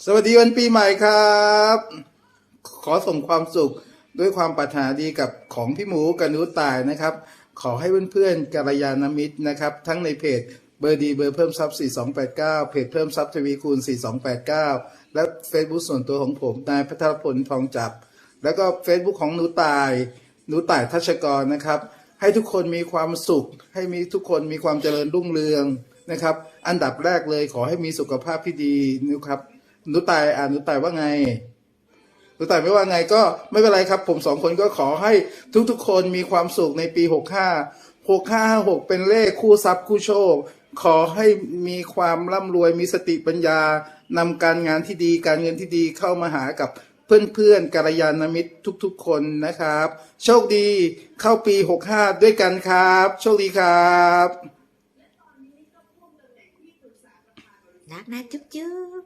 สวัสดีวันปีใหม่ครับ ขอส่งความสุขด้วยความปรารถนาดีกับของพี่หมูกับนูตายนะครับ ขอให้เพื่อนๆกัลยาณมิตรนะครับ ทั้งในเพจเบอร์ดีเบอร์เพิ่มทรัพย์ 4289 เพจเพิ่มทรัพย์ทวีคูณ 4289 และ Facebook ส่วนตัวของผมนายพัทรพลทองจับ แล้วก็ Facebook ของหนูตายหนูตายทัชกรนะครับ ให้ทุกคนมีความสุข ให้มีทุกคนมีความเจริญรุ่งเรืองนะครับ อันดับแรกเลยขอให้มีสุขภาพที่ดีนะครับ นูตายอ่านหนูตายว่าไงหนูตายไม่ว่าไงก็ไม่เป็นไรครับ ผมสองคนก็ขอให้ทุกๆ คนมีความสุขในปี65 6556เป็นเลขคู่ทรัพย์คู่โชค ขอให้มีความร่ำรวยมีสติปัญญานำการงานที่ดีการเงินที่ดีเข้ามาหากับเพื่อนๆกัลยาณมิตรทุกๆ คนนะครับ โชคดีเข้าปี 65 ด้วยกันครับ โชคดีครับรักนะจุ๊บจุ๊บ